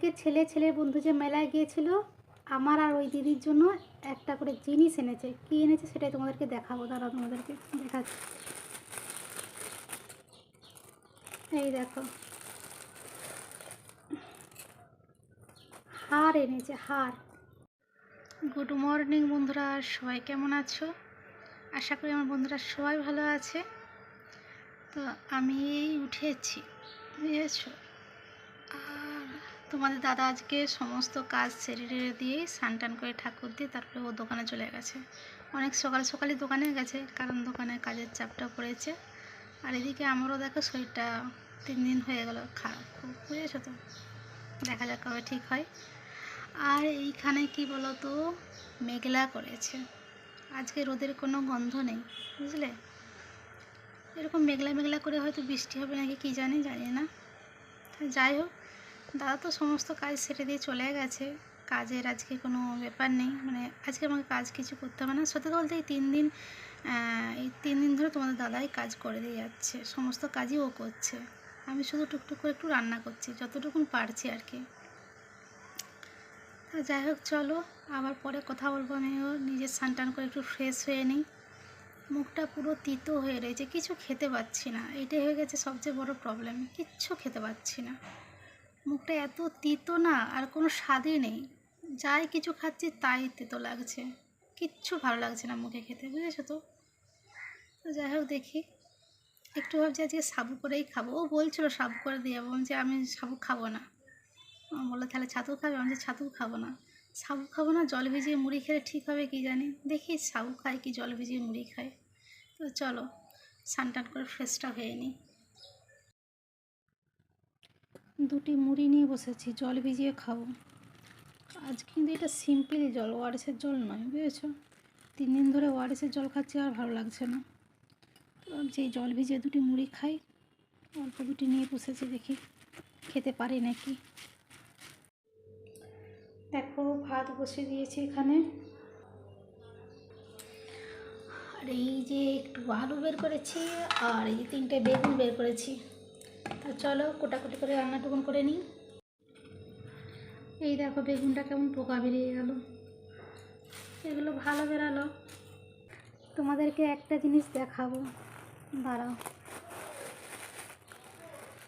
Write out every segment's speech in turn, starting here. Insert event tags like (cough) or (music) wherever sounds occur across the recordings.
কালকে ছেলে ছেলের বন্ধু যে মেলায় গিয়েছিল, আমার আর ওই দিদির জন্য একটা করে জিনিস এনেছে। কি এনেছে সেটাই তোমাদেরকে দেখাবো, দাঁড়াও তোমাদেরকে দেখাচ্ছি। এই দেখো। হার এনেছে, হার। গুড মর্নিং বন্ধুরা, সবাই কেমন আছো? আশা করি আমার বন্ধুরা সবাই ভালো আছে। তো আমি এই উঠেছি, বুঝেছ? আর তোমাদের দাদা আজকে সমস্ত কাজ সেরে টেরে দিয়েই স্নান টান করে ঠাকুর দিয়ে তারপরে ও দোকানে চলে গেছে। অনেক সকাল সকালই দোকানে গেছে, কারণ দোকানে কাজের চাপটা পড়েছে। আর এদিকে আমারও দেখো শরীরটা তিন দিন হয়ে গেল, খারাপ। খুব বুঝেছ তো? দেখা যাক কবে ঠিক হয়। আর এইখানে কি বলো তো মেঘলা করেছে। আজকে রোদের কোনো গন্ধ নেই, বুঝলে? এরকম মেঘলা মেঘলা করে হয়তো বৃষ্টি হবে নাকি কী জানি জানি না। যাই হোক দাদা তো সমস্ত কাজ সেরে দিয়ে চলে গেছে। কাজের আজকে কোনো ব্যাপার নেই। মানে আজকে আমাকে কাজ কিছু করতে হবে না। সত্যি বলতে এই তিন দিন এই তিন দিন ধরে তোমাদের দাদাই কাজ করে দিয়ে যাচ্ছে। সমস্ত কাজই ও করছে। আমি শুধু টুকটুক করে একটু রান্না করছি, যতটুকুন পারছি আর কি। যাই হোক, চলো। আবার পরে কথা বলব। আমিও নিজের স্নান টান করে একটু ফ্রেশ হয়ে নিই। মুখটা পুরো তিতো হয়ে রয়েছে। কিছু খেতে পাচ্ছি না। এটাই হয়ে গেছে সবচেয়ে বড় প্রবলেম কিচ্ছু খেতে পাচ্ছি না। মুখটা এত তিতো না, আর কোনো স্বাদই নেই। যাই কিছু খাচ্ছি তাই তেতো লাগছে। কিচ্ছু ভালো লাগছে না মুখে খেতে, বুঝেছ তো? যাই হোক দেখি। একটু ভাবছি আজকে সাবু করেই খাব। ও বলছিল সাবু করে দিয়ে যাব। যে আমি সাবু খাব না। বলল, তাহলে ছাতু খাবে? আমি যে ছাতু খাব না। সাবু খাব না, জল ভিজিয়ে মুড়ি খেলে ঠিক হবে কি জানি? দেখি সাবু খাই কি জল ভিজিয়ে মুড়ি খাই তো চলো, স্নান টান করে ফ্রেশটা হয়ে নিই দুটি মুড়ি নিয়ে বসেছি, জল ভিজিয়ে খাব। আজ কিন্তু এটা সিম্পল জল ওয়ারেসের জল নয়, বুঝেছ? তিন দিন ধরে ওয়ারেসের জল খাচ্ছি আর ভালো লাগছে না। তো ভাবছি এই জল ভিজিয়ে দুটি মুড়ি খাই, অল্প দুটি নিয়ে বসেছি দেখি খেতে পারি নাকি। দেখো, ভাত বসে দিয়েছি এখানে। আর এই যে একটু আলু বের করেছি, আর এই তিনটে বেগুন বের করেছি। তা চলো কোটাকুটি করে রান্নাটুকুন করে নিই। এই দেখো বেগুনটা কেমন পোকা বেরিয়ে গেল। এগুলো ভালো বেরালো। তোমাদেরকে একটা জিনিস দেখাবো। দাঁড়াও।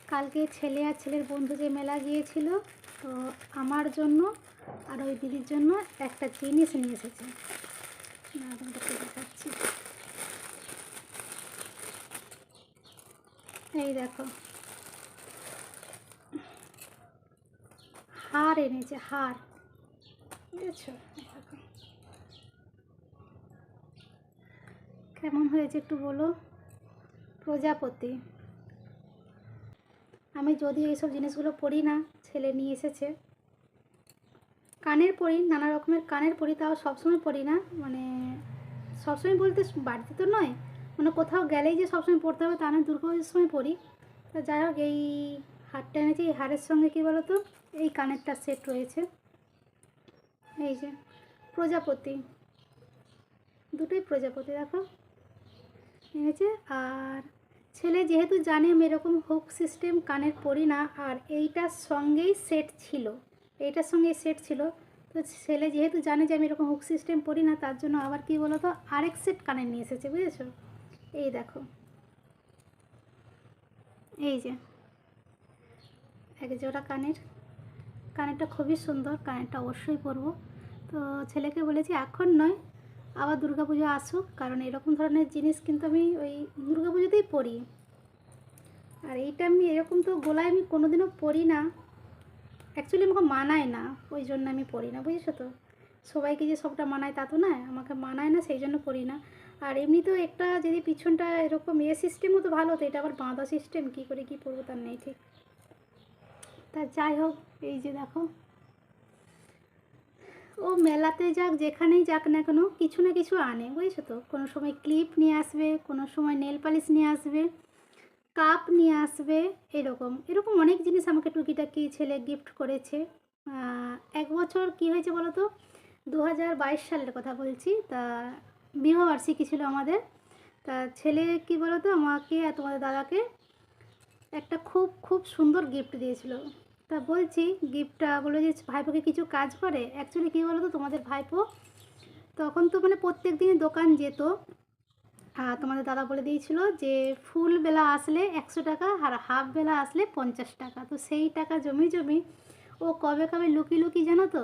কালকে ছেলে আর ছেলের বন্ধু যে মেলা গিয়েছিল, তো আমার জন্য আর ওই দিদির জন্য একটা জিনিস নিয়ে এসেছে। দেখাচ্ছি। এই দেখো। হার এনেছে হার বুঝেছ কেমন হয়েছে একটু বলো? প্রজাপতি। আমি যদিও এইসব জিনিসগুলো পড়ি না, ছেলে নিয়ে এসেছে। কানের পরি, নানা রকমের কানের পরি তাও সবসময় পরি না। মানে সবসময় বলতে বাড়িতে তো নয় মানে কোথাও গেলেই যে সবসময় পড়তে হবে তা নয়, দুর্গাপুজোর সময় পড়ি। তা যাই হোক, এই হারটা এনেছি, এই হারের সঙ্গে কী বলো তো? এই কানেরটা সেট রয়েছে। এই যে প্রজাপতি। দুটোই প্রজাপতি, দেখো। এনেছে আর ছেলে যেহেতু জানে আমি এরকম হুক সিস্টেম কানের পরি না, আর এইটার সঙ্গেই সেট ছিল। এইটার সঙ্গেই সেট ছিল। তো ছেলে যেহেতু জানে যে আমি এরকম হুক সিস্টেম পরি না, তার জন্য আবার কি বলো তো আরেক সেট কানের নিয়ে এসেছে, বুঝেছ? এই দেখো। এই যে, এক জোড়া কানের। কানেরটা খুবই সুন্দর, কানেরটা অবশ্যই পরবো। তো ছেলেকে বলেছি, এখন নয়, আবার দুর্গাপুজো আসুক। কারণ এরকম ধরনের জিনিস কিন্তু আমি ওই দুর্গাপুজোতেই পরি। আর এইটা আমি, এরকম তো গোলায় আমি কোনোদিনও পরি না। অ্যাকচুয়ালি আমাকে মানায় না, ওই জন্য আমি পড়ি না, বুঝেছ তো? সবাইকে যে সবটা মানায় তা তো না, আমাকে মানায় না, সেই জন্য পড়ি না। আর এমনিতেও একটা যদি পিছনটা এরকম এ সিস্টেমও তো ভালো হতো এটা আবার বাঁধা সিস্টেম কী করে কী পড়ব তার নেই ঠিক। তা যাই হোক, এই যে দেখো। ও মেলাতে যাক, যেখানেই যাক না কেন, কিছু না কিছু আনে, বুঝেছ তো? কোনো সময় ক্লিপ নিয়ে আসবে, কোনো সময় নেল পালিশ নিয়ে আসবে, কাপ নিয়ে আসবে, এরকম। এরকম অনেক জিনিস আমাকে টুকিটাকি ছেলে গিফট করেছে। এক বছর কি হয়েছে বলো তো? দু হাজার বাইশ সালের কথা বলছি। তা বিবাহবার্ষিকী ছিল আমাদের। তা ছেলে কি বলো তো, আমাকে আর তোমাদের দাদাকে একটা খুব খুব সুন্দর গিফট দিয়েছিল। তা বলছি, গিফটটা বলল যে ভাইপোকে কিছু কাজ করে? অ্যাকচুয়ালি কী বলো তো তোমাদের ভাইপো তখন তো মানে প্রত্যেক দিনই দোকান যেত। আর তোমাদের দাদা বলে দিয়েছিল যে ফুল বেলা আসলে একশো টাকা আর হাফ বেলা আসলে পঞ্চাশ টাকা। তো সেই টাকা জমি জমি ও কবে কবে লুকি লুকি জানো তো?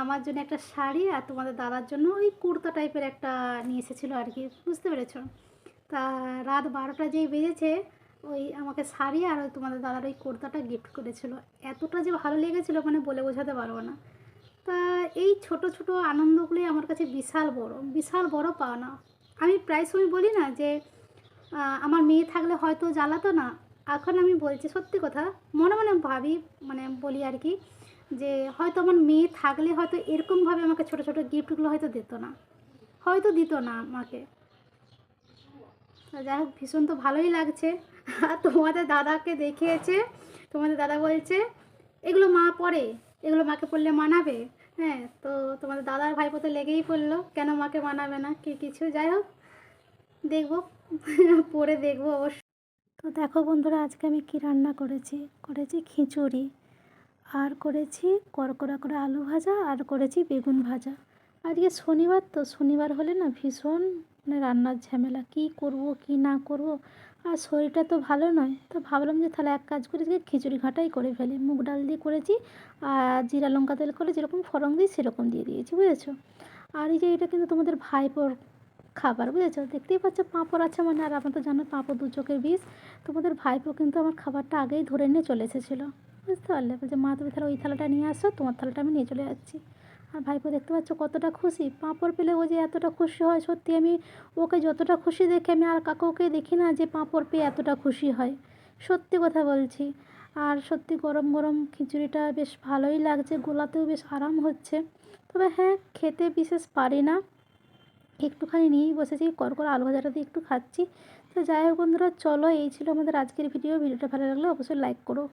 আমার জন্য একটা শাড়ি আর তোমাদের দাদার জন্য ওই কুর্তা টাইপের একটা নিয়ে এসেছিল আর কি, বুঝতে পেরেছ? তা রাত বারোটা যেই বেজেছে ওই আমাকে শাড়ি আর ওই তোমাদের দাদার ওই কুর্তাটা গিফট করেছিল। এতটা যে ভালো লেগেছিলো মানে বলে বোঝাতে পারব না। তা এই ছোট ছোট আনন্দগুলোই আমার কাছে বিশাল বড়। বিশাল বড় পাওনা। আমি প্রায় সময় বলি না যে আমার মেয়ে থাকলে হয়তো জ্বালাতো না। এখন আমি বলছি, সত্যি কথা, মনে মনে ভাবি মানে বলি আর কি, যে হয়তো আমার মেয়ে থাকলে হয়তো এরকমভাবে আমাকে ছোট ছোট গিফটগুলো হয়তো দিত না। হয়তো দিত না আমাকে। যাই হোক, ভীষণ তো ভালোই লাগছে। আর (laughs) তোমাদের দাদাকে দেখিয়েছে, তোমাদের দাদা বলছে, এগুলো মা পরে, এগুলো মাকে পড়লে মানাবে? হ্যাঁ তো তোমাদের দাদার ভাইপো তো লেগেই পড়ল, কেন মাকে মানাবে না? কি কিছু? যাই হোক, দেখব (laughs) পরে দেখব অবশ্য। তো দেখো বন্ধুরা, আজকে আমি কি রান্না করেছি? করেছি খিচুড়ি, আর করেছি করকরা করে আলু ভাজা, আর করেছি বেগুন ভাজা। আজকে শনিবার তো, শনিবার হলে না ভীষণ মানে রান্নার ঝামেলা, কী করব, কি না করব? আর শরীরটা তো ভালো নয়। তো ভাবলাম যে তাহলে এক কাজ করে আজকে খিচুড়ি ঘাটাই করে ফেলি। মুগ ডাল দিয়ে করেছি, আর জিরা লঙ্কা তেল করে যেরকম ফোড়ন দিই সেরকম দিয়ে দিয়েছি, বুঝেছ? আর এই যে এটা কিন্তু তোমাদের ভাইপোর খাবার, বুঝেছ? দেখতেই পাচ্ছ পাঁপড় আছে মানে আর আপনার তো জানো পাঁপড় দু চোখের বিষ তোমাদের ভাইপো কিন্তু আমার খাবারটা আগেই ধরে নিয়ে চলে এসেছিল, বুঝতে পারলে? বলছে, মা, তুমি তাহলে ওই থালাটা নিয়ে আসো, তোমার থালাটা আমি নিয়ে চলে যাচ্ছি। আর ভাইপো দেখতে পাচ্ছ কতটা খুশি। পাঁপড় পেলে ও যে এতটা খুশি হয়, সত্যি আমি ওকে যতটা খুশি দেখে আমি আর কাকুকে দেখি না যে পাঁপড় পেয়ে এতটা খুশি হয়। সত্যি কথা বলছি। আর সত্যি গরম গরম খিচুড়িটা বেশ ভালোই লাগছে, গোলাতেও বেশ আরাম হচ্ছে। তবে হ্যাঁ খেতে বিশেষ পারি না। একটুখানি নিয়েই বসেছি কর করে আলু ভাজাটা দিয়ে একটু খাচ্ছি। তো যাই হোক বন্ধুরা, চলো এই ছিল আমাদের আজকের ভিডিও। ভিডিওটা ভালো লাগলে অবশ্যই লাইক করো।